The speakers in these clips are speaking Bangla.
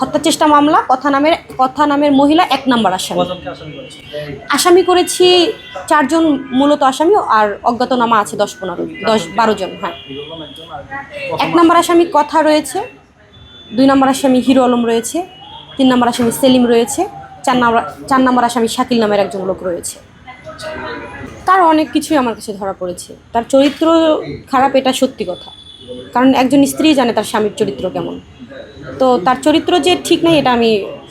হত্যা চেষ্টা মামলা কথা নামের কথা নামের মহিলা এক নাম্বার আসামি। আসামি করেছি চারজন মূলত আসামি আর অজ্ঞাতনামা আছে দশ পনেরো দশ বারো জন হ্যাঁ। এক নম্বর আসামি কথা রয়েছে দুই নম্বর আসামি হিরো আলম রয়েছে তিন নম্বর আসামি সেলিম রয়েছে চার নম্বর চার নম্বর আসামি শাকিল নামের একজন লোক রয়েছে। তার অনেক কিছুই আমার কাছে ধরা পড়েছে। তার চরিত্র খারাপ এটা সত্যি কথা। কারণ একজন স্ত্রী জানে তার স্বামীর চরিত্র কেমন। তো তার চরিত্র যে ঠিক নেই এটা আমি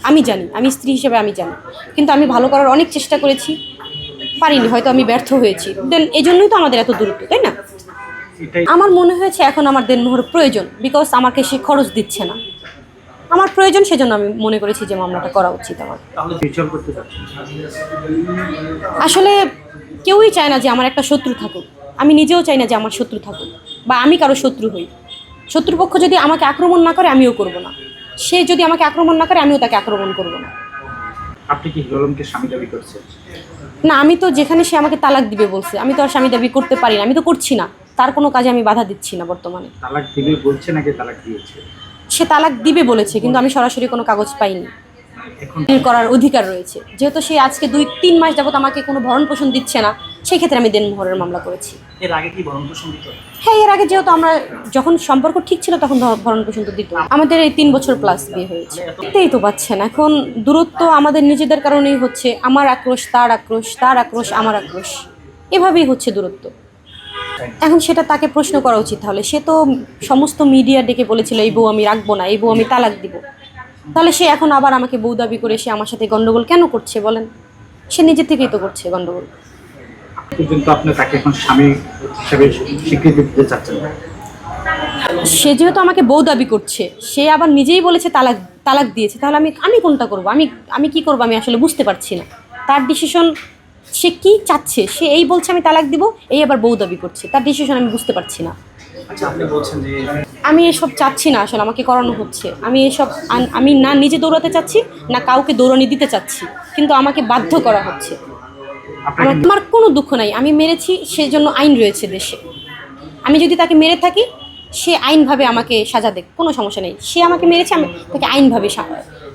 আমি জানি আমি স্ত্রী হিসেবে আমি জানি। কিন্তু আমি ভালো করার অনেক চেষ্টা করেছি পারিনি হয়তো আমি ব্যর্থ হয়েছি। দেন এই জন্যই তো আমাদের এত দূরত্ব তাই না? আমার মনে হয়েছে এখন আমার দেনমোহর প্রয়োজন বিকজ আমাকে সে খরচ দিচ্ছে না। আমার প্রয়োজন সেজন্য আমি মনে করেছি যে মামলাটা করা উচিত আমার। আসলে কেউই চায় না যে আমার একটা শত্রু থাকুক। আমি নিজেও চাই না যে আমার শত্রু থাকুক বা আমি কারও শত্রু হই। শত্রুপক্ষ যদি আমাকে আক্রমণ না করে আমিও করব না। সে যদি আমাকে আক্রমণ না করে আমিও তাকে আক্রমণ করব না। আপনি কি হিরোলমকে স্বামী দাবি করছেন? না আমি তো যেখানে সে আমাকে তালাক দিবে বলছে আমি তো আর স্বামী দাবি করতে পারি না আমি তো করছি না। তার কোনো কাজে আমি বাধা দিচ্ছি না বর্তমানে। তালাক দিবে বলছে নাকি তালাক দিয়েছে? সে তালাক দিবে বলেছে কিন্তু আমি সরাসরি কোনো কাগজ পাইনি। করার অধিকার রয়েছে। যেহেতু সে আজকে দুই তিন মাস যাবত আমাকে কোনো ভরণ পোষণ দিচ্ছে না সেই ক্ষেত্রে আমি দেনমোহরের মামলা করেছি। এর আগে কি ভরণ পোষণ দিত? হ্যাঁ এর আগে যেহেতু আমরা যখন সম্পর্ক ঠিক ছিল তখন ভরণ পোষণ তো দিত। আমাদের এই তিন বছর প্লাস বিয়ে হয়েছে। এটাই তো পাচ্ছেন এখন দূরত্ব আমাদের নিজেদের কারণেই হচ্ছে আমার আক্রোশ তার আক্রোশ তার আক্রোশ আমার আক্রোশ। এভাবেই হচ্ছে দূরত্ব। এখন সেটা তাকে প্রশ্ন করা উচিত তাহলে সে তো সমস্ত মিডিয়া ডেকে বলেছিল এই বউ আমি রাখব না এই বউ আমি তালাক দিব। তাহলে সে এখন আবার আমাকে বউ দাবি করে সে আমার সাথে গন্ডগোল কেন করছে বলেন? সে নিজে থেকেই তো করছে গন্ডগোল। পর্যন্ত আপনি তাকে এখন স্বামী হিসেবে স্বীকৃতি দিতে চাচ্ছেন সে যেহেতু আমাকে বউ দাবি করছে সে আবার নিজেই বলেছে তালাক তালাক দিয়েছে তাহলে আমি আমি কোনটা করব? আমি আমি কি করব? আমি আসলে বুঝতে পারছি না। তার ডিসিশন সে কি চাচ্ছে? সে এই বলছে আমি তালাক দিব এই আবার বউ দাবি করছে। তার ডিসিশন আমি বুঝতে পারছি না। আচ্ছা আমি এসব চাচ্ছি না আসলে আমাকে করানো হচ্ছে। আমি এসব আমি না নিজে দৌড়াতে চাচ্ছি না কাউকে দৌড়ানি দিতে চাচ্ছি। কিন্তু আমাকে বাধ্য করা হচ্ছে। আমার আমার কোনো দুঃখ নাই। আমি মেরেছি সেজন্য আইন রয়েছে দেশে। আমি যদি তাকে মেরে থাকি সে আইনভাবে আমাকে সাজা দেখ কোনো সমস্যা নেই। সে আমাকে মেরেছে আমি তাকে আইনভাবে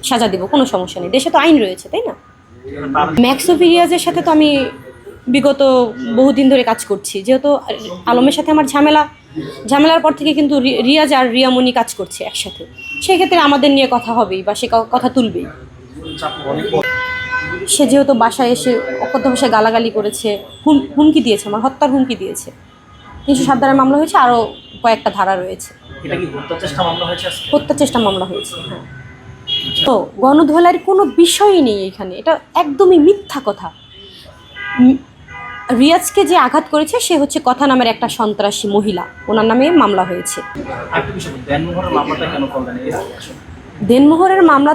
সাজা দেবো কোনো সমস্যা নেই। দেশে তো আইন রয়েছে তাই না? ম্যাক্সোফিরিয়াজের সাথে তো আমি বিগত বহুদিন ধরে কাজ করছি। যেহেতু আলমের সাথে আমার ঝামেলা ঝামেলার পর থেকে কিন্তু রিয়াজ আর রিয়ামণি কাজ করছে একসাথে। সেক্ষেত্রে আমাদের নিয়ে কথা হবেই বা সে কথা তুলবেই। সে যেহেতু বাসায় এসে অকথ্য ভাষায় গালাগালি করেছে হুম হুমকি দিয়েছে আমার হত্যার হুমকি দিয়েছে। তিনশো সাত ধারার মামলা হয়েছে আরও কয়েকটা ধারা রয়েছে। এটা কি হত্যা চেষ্টা মামলা হয়েছে হত্যা চেষ্টা মামলা হয়েছে। হ্যাঁ তো গণধোলার কোনো বিষয়ই নেই এখানে। এটা একদমই মিথ্যা কথা। রিয়াজকে যে আঘাত করেছে সে হচ্ছে কথা নামের একটা সন্ত্রাসী মহিলা। ওনার নামে মামলা হয়েছে। দেনমোহরের মামলা